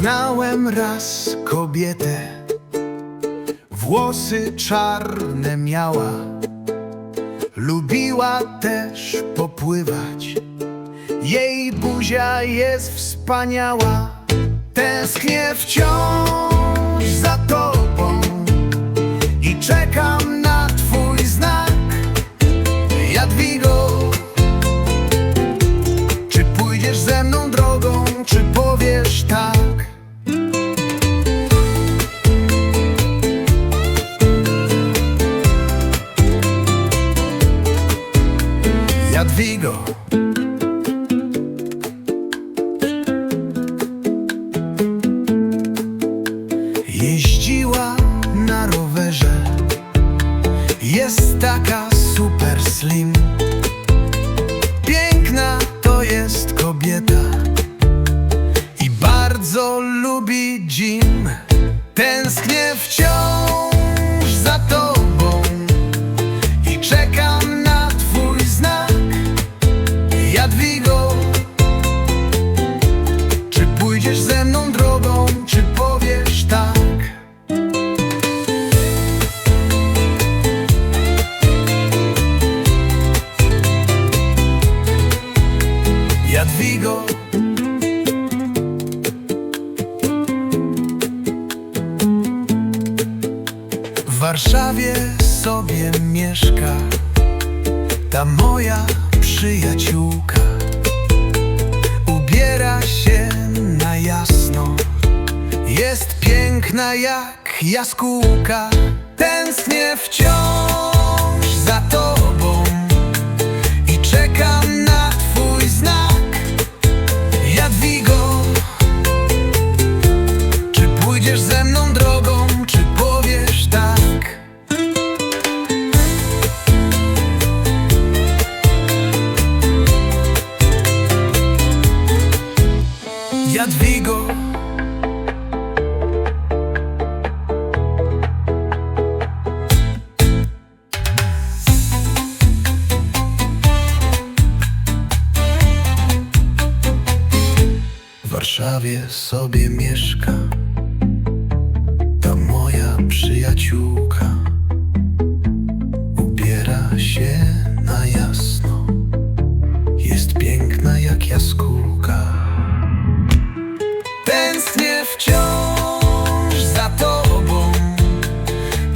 Poznałem raz kobietę, włosy czarne miała, lubiła też popływać. Jej buzia jest wspaniała, tęsknię wciąż za tobą i czekam na twój znak. Jadwigo, Jadwigo Jeździła na rowerze. Jest taka super slim. Piękna to jest kobieta. I bardzo lubi gym. Tęsknię wciąż Jadwigo W Warszawie sobie mieszka Ta moja przyjaciółka. Ubiera się na jasno Jest piękna jak jaskółka. Tęsknię wciąż pójdziesz ze mną drogą, czy powiesz tak? Jadwigo W Warszawie sobie mieszka przyjaciółka Ubiera się na jasno. Jest piękna jak jaskółka. Tęsknię wciąż za tobą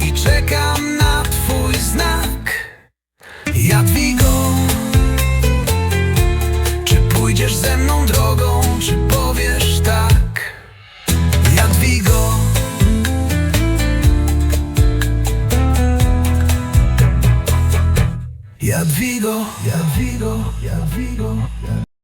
I czekam na twój znak. Jadwigo Czy pójdziesz ze mną drogą, Jadwigo, Jadwigo, Jadwigo, Jadwigo